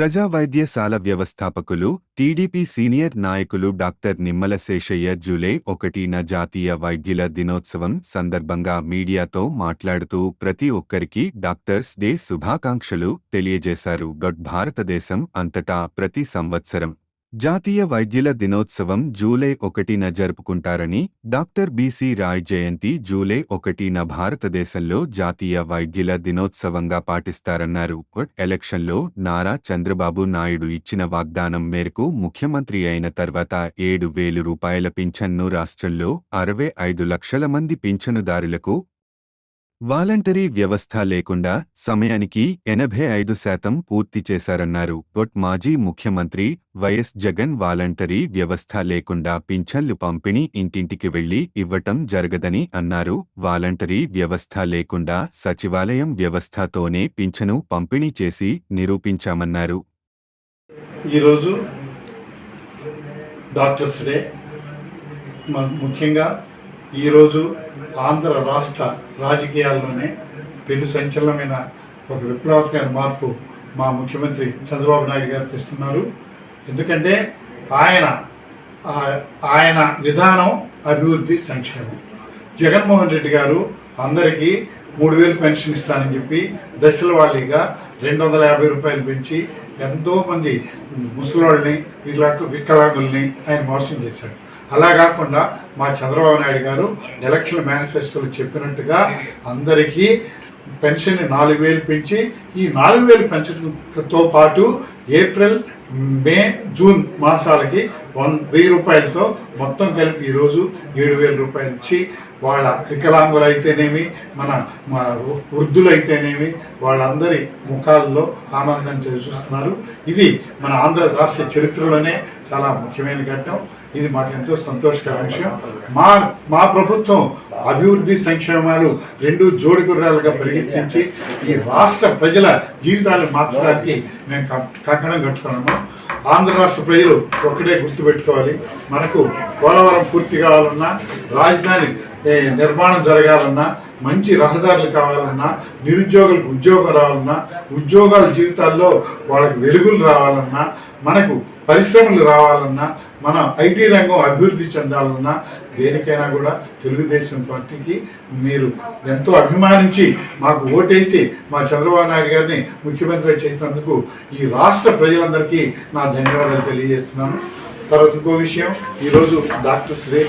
ప్రజా వైద్యశాల వ్యవస్థాపకులు టీడీపీ సీనియర్ నాయకులు డాక్టర్ నిమ్మల శేషయ్య జూలై ఒకటిన జాతీయ వైద్యుల దినోత్సవం సందర్భంగా మీడియాతో మాట్లాడుతూ ప్రతి ఒక్కరికి డాక్టర్స్ డే శుభాకాంక్షలు తెలియజేశారు. గట్ భారతదేశం అంతటా ప్రతి సంవత్సరం. జాతీయ వైద్యుల దినోత్సవం జూలై ఒకటిన జరుపుకుంటారని డాక్టర్ బీసీ రాయ్ జయంతి జూలై ఒకటిన భారతదేశంలో జాతీయ వైద్యుల దినోత్సవంగా పాటిస్తారన్నారు. ఎలక్షన్లో నారా చంద్రబాబు నాయుడు ఇచ్చిన వాగ్దానం మేరకు ముఖ్యమంత్రి అయిన తర్వాత ఏడు వేలు రూపాయల పింఛన్ను రాష్ట్రంలో అరవై ఐదు లక్షల మంది పింఛనుదారులకు వాలంటరీ వ్యవస్థ లేకుండా సమయానికి ఎనభై ఐదు శాతం పూర్తి చేశారన్నారు. బొట్ మాజీ ముఖ్యమంత్రి వైఎస్ జగన్ వాలంటరీ వ్యవస్థ లేకుండా పింఛన్లు పంపిణీ ఇంటింటికి వెళ్ళి ఇవ్వటం జరగదని అన్నారు. వాలంటరీ వ్యవస్థ లేకుండా సచివాలయం వ్యవస్థతోనే పింఛను పంపిణీ చేసి నిరూపించామన్నారు. ఈరోజు డాక్టర్స్ డే. ముఖ్యంగా ఈరోజు ఆంధ్ర రాష్ట్ర రాజకీయాల్లోనే పెను సంచలనమైన ఒక విప్లవకర మార్పు మా ముఖ్యమంత్రి చంద్రబాబు నాయుడు గారు తెస్తున్నారు. ఎందుకంటే ఆయన ఆయన విధానం అభివృద్ధి సంక్షేమం. జగన్మోహన్ రెడ్డి గారు అందరికీ మూడు వేలు పెన్షన్ ఇస్తానని చెప్పి దశల వారీగా రెండు వందల యాభై రూపాయలు పెంచి ఎంతోమంది ముసలోళ్ళని వికలాంగు వికలాంగుల్ని ఆయన మోసం చేశాడు. అలా కాకుండా మా చంద్రబాబు నాయుడు గారు ఎలక్షన్ మేనిఫెస్టోలో చెప్పినట్టుగా అందరికీ పెన్షన్ నాలుగు వేలు పెంచి ఈ నాలుగు వేలు పెంచడంతో పాటు ఏప్రిల్ మే జూన్ మాసాలకి వన్ వెయ్యి రూపాయలతో మొత్తం కలిపి ఈరోజు ఏడు వేల రూపాయలు ఇచ్చి వాళ్ళ వికలాంగులు అయితేనేమి మన మా వృద్ధులు అయితేనేమి వాళ్ళందరి ముఖాల్లో ఆనందం చూస్తున్నారు. ఇది మన ఆంధ్ర రాష్ట్ర చరిత్రలోనే చాలా ముఖ్యమైన ఘట్టం. ఇది మాకు ఎంతో సంతోషకర విషయం. మా మా ప్రభుత్వం అభివృద్ధి సంక్షేమాలు రెండు జోడి గుర్రాలుగా పరిగెత్తించి ఈ రాష్ట్ర ప్రజల జీవితాన్ని మార్చడానికి మేము క- కంకణం కట్టుకున్నాము. ఆంధ్ర రాష్ట్ర ప్రజలు ఒక్కడే గుర్తుపెట్టుకోవాలి. మనకు పోలవరం పూర్తి కావాలన్నా రాజధాని నిర్మాణం జరగాలన్నా మంచి రహదారులు కావాలన్నా నిరుద్యోగులకు ఉద్యోగం రావాలన్నా ఉద్యోగాల జీవితాల్లో వాళ్ళకి వెలుగులు రావాలన్నా మనకు పరిశ్రమలు రావాలన్నా మన ఐటీ రంగం అభివృద్ధి చెందాలన్నా దేనికైనా కూడా తెలుగుదేశం పార్టీకి మీరు ఎంతో అభిమానించి మాకు ఓటేసి మా చంద్రబాబు నాయుడు గారిని ముఖ్యమంత్రి చేసినందుకు ఈ రాష్ట్ర ప్రజలందరికీ నా ధన్యవాదాలు తెలియజేస్తున్నాను. తర్వాత ఇంకో విషయం ఈరోజు డాక్టర్ శ్రీ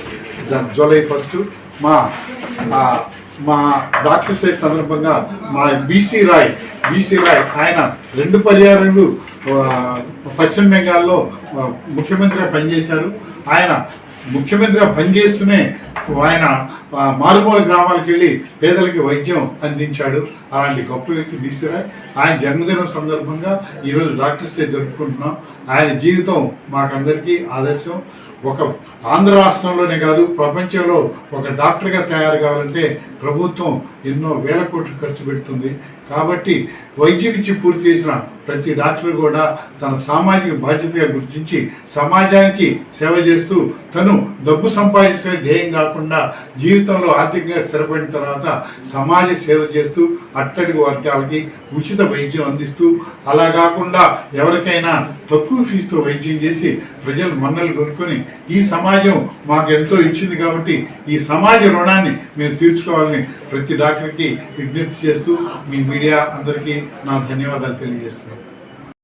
జూలై ఫస్ట్ మా మా డాక్టర్ సైడ్ సందర్భంగా మా బీసీ రాయ్ బీసీ రాయ్ ఆయన రెండు పర్యాయాలు పశ్చిమ బెంగాల్లో ముఖ్యమంత్రిగా పనిచేశారు. ఆయన ముఖ్యమంత్రిగా పనిచేస్తూనే ఆయన మారుమూల గ్రామాలకు వెళ్ళి పేదలకి వైద్యం అందించాడు. అలాంటి గొప్ప వ్యక్తి బీసీ రాయ్. ఆయన జన్మదినం సందర్భంగా ఈరోజు డాక్టర్స్ డే జరుపుకుంటున్నాం. ఆయన జీవితం మాకందరికీ ఆదర్శం. ఒక ఆంధ్ర రాష్ట్రంలోనే కాదు ప్రపంచంలో ఒక డాక్టర్గా తయారు కావాలంటే ప్రభుత్వం ఎన్నో వేల కోట్లు ఖర్చు పెడుతుంది. కాబట్టి వైద్య విద్య పూర్తి చేసిన ప్రతి డాక్టర్ కూడా తన సామాజిక బాధ్యతగా గుర్తించి సమాజానికి సేవ చేస్తూ తను డబ్బు సంపాదించే ధ్యేయం కాకుండా జీవితంలో ఆర్థికంగా స్థిరపడిన తర్వాత సమాజ సేవ చేస్తూ అట్టడి వర్గాలకి ఉచిత వైద్యం అందిస్తూ అలా కాకుండా ఎవరికైనా తక్కువ ఫీజుతో వైద్యం చేసి ప్రజలు మన్నలు కొనుక్కొని ఈ సమాజం మాకు ఎంతో ఇచ్చింది కాబట్టి ఈ సమాజ రుణాన్ని మేము తీర్చుకోవాలని ప్రతి డాక్టర్కి విజ్ఞప్తి చేస్తూ మీ మీడియా అందరికీ నా ధన్యవాదాలు తెలియజేస్తున్నాను.